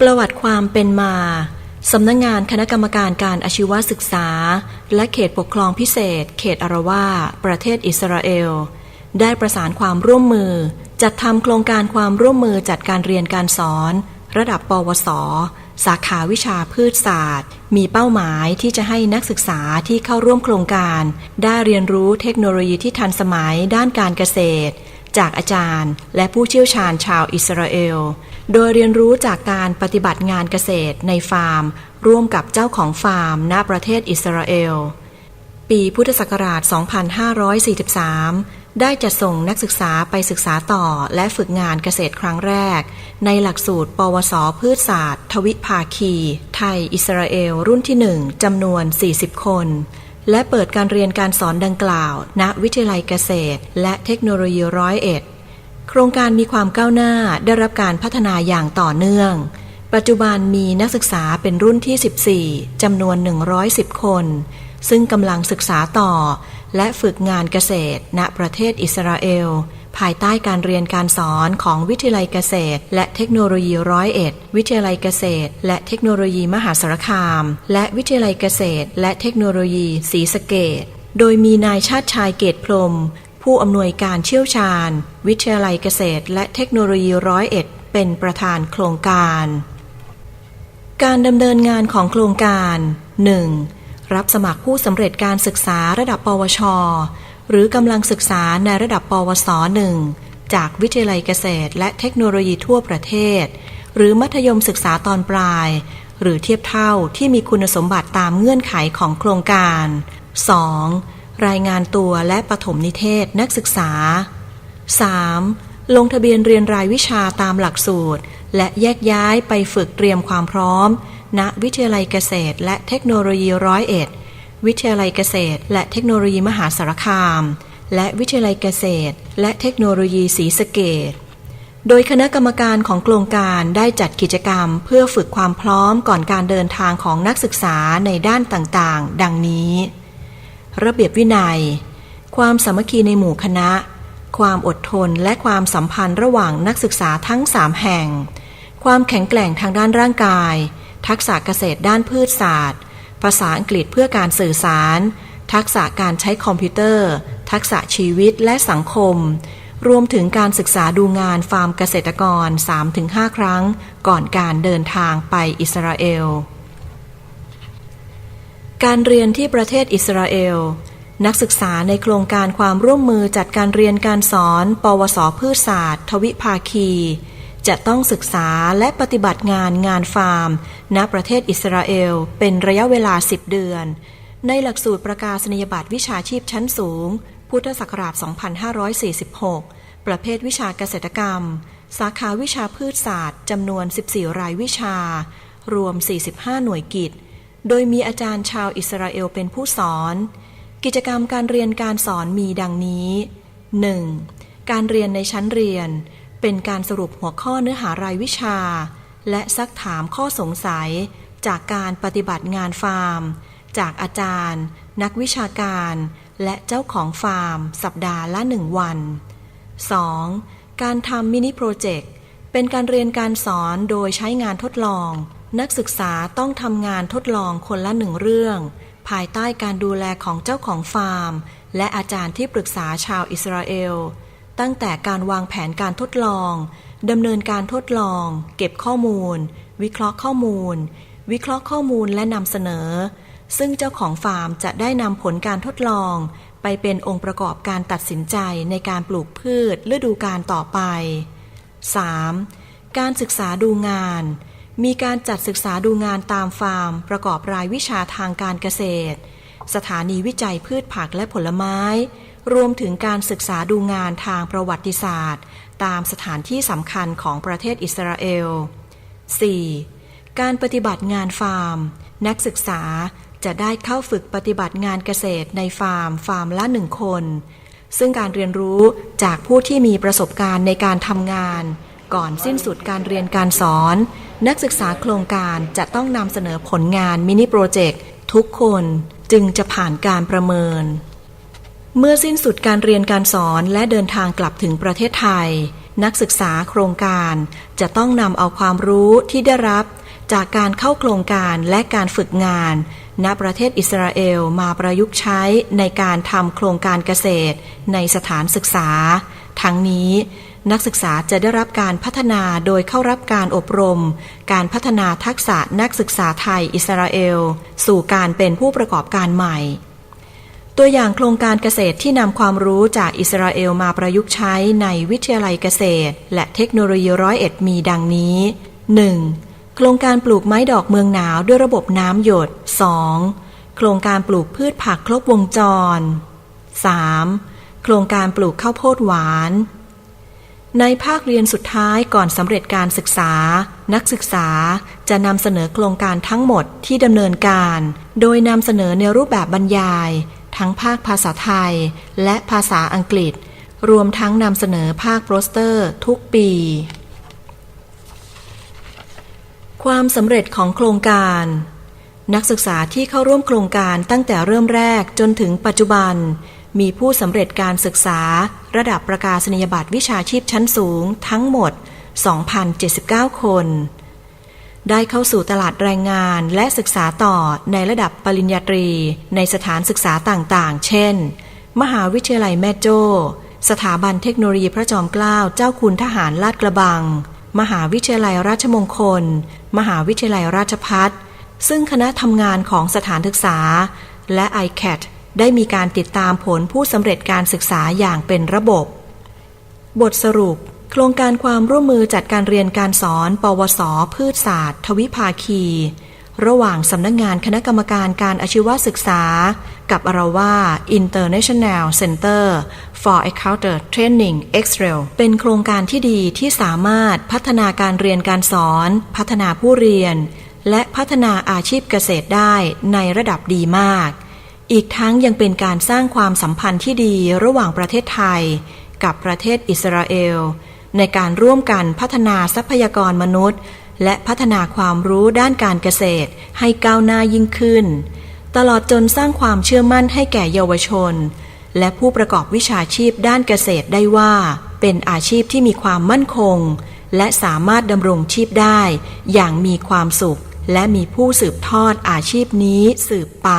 ประวัติความเป็นมา สำนักงงานคณะกรรมการการอาชีวศึกษา และเขตปกครองพิเศษ เขตอาราวาประเทศอิสราเอล ได้ประสานความร่วมมือ จัดทำโครงการความร่วมมือจัดการเรียนการสอน ระดับปวส สาขาวิชาพืชศาสตร์ มีเป้าหมายที่จะให้นักศึกษาที่เข้าร่วมโครงการ ได้เรียนรู้เทคโนโลยีที่ทันสมัยด้านการเกษตร จากอาจารย์ และผู้เชี่ยวชาญชาวอิสราเอล โดยเรียนรู้จากการปฏิบัติงานเกษตรในฟาร์ม ร่วมกับเจ้าของฟาร์มณประเทศอิสราเอล ปีพุทธศักราช 2543 ได้จัดส่งนักศึกษาไปศึกษาต่อและฝึกงานเกษตรครั้งแรก ในหลักสูตร ปวส พืชศาสตร์ ทวิภาคี ไทย อิสราเอล รุ่นที่ 1จำนวน 40 คน และเปิดการเรียนการสอนดังกล่าว ณ วิทยาลัยเกษตร และเทคโนโลยีร้อยเอ็ด โครงการมีความก้าวหน้าได้รับการพัฒนาอย่างต่อเนื่อง ปัจจุบันมีนักศึกษาเป็นรุ่นที่ 14 จำนวน 110 คน ซึ่งกำลังศึกษาต่อ และฝึกงานเกษตร ณ ประเทศอิสราเอล ภายใต้การเรียนการสอนของวิทยาลัยเกษตร และเทคโนโลยีร้อยเอ็ดวิทยาลัยเกษตร และเทคโนโลยีมหาสารคาม และวิทยาลัยเกษตร และเทคโนโลยีศรีสะเกดโดยมีนายชาติชายเกตพรม ผู้อำนวยการเชี่ยวชาญ วิทยาลัยเกษตร และเทคโนโลยีร้อยเอ็ดเป็นประธานโครงการ การดำเนินงานของโครงการ 1. รับสมัครผู้สำเร็จการศึกษาระดับปวช หรือกำลังศึกษาในระดับปวส1จากวิทยาลัยเกษตร และเทคโนโลยีทั่วประเทศ หรือมัธยมศึกษาตอนปลาย หรือเทียบเท่าที่มีคุณสมบัติตามเงื่อนไขของโครงการ 2. รายงานตัวและปฐมนิเทศนักศึกษา 3. ลงทะเบียนเรียนรายวิชาตามหลักสูตร และแยกย้ายไปฝึกเตรียมความพร้อม ณ วิทยาลัยเกษตร และเทคโนโลยีร้อยเอ็ด วิทยาลัยเกษตร และเทคโนโลยีมหาสารคาม และวิทยาลัยเกษตร และเทคโนโลยีศรีสะเกดโดยคณะกรรมการของโครงการได้จัดกิจกรรม เพื่อฝึกความพร้อมก่อนการเดินทางของนักศึกษาในด้านต่างๆ ดังนี้ ระเบียบวินัย ความสามัคคีในหมู่คณะ ความอดทนและความสัมพันธ์ระหว่างนักศึกษาทั้ง 3 แห่ง ความแข็งแกร่งทางด้านร่างกาย ทักษะเกษตรด้านพืชศาสตร์ ภาษาอังกฤษเพื่อการสื่อสาร ทักษะการใช้คอมพิวเตอร์ ทักษะชีวิตและสังคม รวมถึงการศึกษาดูงานฟาร์มเกษตรกร 3-5 ครั้ง ก่อนการเดินทางไปอิสราเอล การเรียนที่ประเทศอิสราเอล นักศึกษาในโครงการความร่วมมือจัดการเรียนการสอน ปวสพืชศาสตร์ ทวิภาคี จะต้องศึกษาและปฏิบัติงานงานฟาร์ม ณ ประเทศอิสราเอล เป็นระยะเวลา 10 เดือน ในหลักสูตรประกาศนียบัตรวิชาชีพชั้นสูง พุทธศักราช 2546 ประเภทวิชาเกษตรกรรม สาขาวิชาพืชศาสตร์จำนวน 14 รายวิชา รวม 45 หน่วยกิจ โดยมีอาจารย์ชาวอิสราเอลเป็นผู้สอน กิจกรรมการเรียนการสอนมีดังนี้ 1. การเรียนในชั้นเรียน เป็นการสรุปหัวข้อเนื้อหารายวิชา และซักถามข้อสงสัย จากการปฏิบัติงานฟาร์ม จากอาจารย์ นักวิชาการ และเจ้าของฟาร์ม สัปดาห์ละหนึ่งวัน 2. การทำมินิโปรเจกต์เป็นการเรียนการสอนโดยใช้งานทดลอง นักศึกษาต้องทำงานทดลองคนละหนึ่งเรื่อง ภายใต้การดูแลของเจ้าของฟาร์ม และอาจารย์ที่ปรึกษาชาวอิสราเอล ตั้งแต่การวางแผนการทดลองดำเนินการทดลอง เก็บข้อมูล วิเคราะห์ข้อมูล วิเคราะห์ข้อมูลและนำเสนอ ซึ่งเจ้าของฟาร์มจะได้นำผลการทดลอง ไปเป็นองค์ประกอบการตัดสินใจในการปลูกพืชฤดูการต่อไป 3. การศึกษาดูงาน มีการจัดศึกษาดูงานตามฟาร์ม ประกอบรายวิชาทางการเกษตร สถานีวิจัยพืชผักและผลไม้ รวมถึงการศึกษาดูงานทางประวัติศาสตร์ ตามสถานที่สำคัญของประเทศอิสราเอล 4. การปฏิบัติงานฟาร์ม นักศึกษาจะได้เข้าฝึกปฏิบัติงานเกษตรในฟาร์ม ฟาร์มละหนึ่งคน ซึ่งการเรียนรู้จากผู้ที่มีประสบการณ์ในการทำงาน ก่อนสิ้นสุดการเรียนการสอน นักศึกษาโครงการจะต้องนำเสนอผลงานมินิโปรเจกต์ทุกคนจึงจะผ่านการประเมิน เมื่อสิ้นสุดการเรียนการสอนและเดินทางกลับถึงประเทศไทย นักศึกษาโครงการจะต้องนำเอาความรู้ที่ได้รับจากการเข้าโครงการและการฝึกงาน ณประเทศอิสราเอลมาประยุกต์ใช้ในการทำโครงการเกษตร ในสถานศึกษา ทั้งนี้นักศึกษาจะได้รับการพัฒนาโดยเข้ารับการอบรม การพัฒนาทักษะนักศึกษาไทยอิสราเอล สู่การเป็นผู้ประกอบการใหม่ ตัวอย่างโครงการเกษตรที่นำความรู้จากอิสราเอลมาประยุกต์ใช้ในวิทยาลัยเกษตร และเทคโนโลยีร้อยเอ็ดมีดังนี้ 1. โครงการปลูกไม้ดอกเมืองหนาวด้วยระบบน้ำหยด 2. โครงการปลูกพืชผักครบวงจร 3. โครงการปลูกข้าวโพดหวาน ในภาคเรียนสุดท้ายก่อนสำเร็จการศึกษา นักศึกษาจะนำเสนอโครงการทั้งหมดที่ดำเนินการ โดยนำเสนอในรูปแบบบรรยาย ทั้งภาคภาษาไทย และภาษาอังกฤษ รวมทั้งนำเสนอภาคโปสเตอร์ทุกปี ความสำเร็จของโครงการ นักศึกษาที่เข้าร่วมโครงการตั้งแต่เริ่มแรกจนถึงปัจจุบัน มีผู้สำเร็จการศึกษา ระดับประกาศนียบัตรวิชาชีพชั้นสูงทั้งหมด 2,079 คน ได้เข้าสู่ตลาดแรงงานและศึกษาต่อในระดับปริญญาตรี ในสถานศึกษาต่างๆ เช่น มหาวิทยาลัยแม่โจ้ สถาบันเทคโนโลยีพระจอมเกล้าเจ้าคุณทหารลาดกระบัง มหาวิทยาลัยราชมงคล มหาวิทยาลัยราชพัฒซึ่งคณะทำงานของสถานศึกษา และ ICAT ได้มีการติดตามผลผู้สำเร็จการศึกษาอย่างเป็นระบบ บทสรุป โครงการความร่วมมือจัดการเรียนการสอน ปวส พืชศาสตร์ ทวิภาคี ระหว่างสำนักงงานคณะกรรมการการอาชีวศึกษา กับอาราว่า International Center for Accountant Training Israel เป็นโครงการที่ดีที่สามารถพัฒนาการเรียนการสอน พัฒนาผู้เรียน และพัฒนาอาชีพเกษตรได้ในระดับดีมาก อีกทั้งยังเป็นการสร้างความสัมพันธ์ที่ดีระหว่างประเทศไทย กับประเทศอิสราเอล ในการร่วมกันพัฒนาทรัพยากรมนุษย์ และพัฒนาความรู้ด้านการเกษตรให้ก้าวหน้ายิ่งขึ้น ตลอดจนสร้างความเชื่อมั่นให้แก่เยาวชน และผู้ประกอบวิชาชีพด้านเกษตรได้ว่า เป็นอาชีพที่มีความมั่นคง และสามารถดำรงชีพได้ อย่างมีความสุข และมีผู้สืบทอดอาชีพนี้สืบไป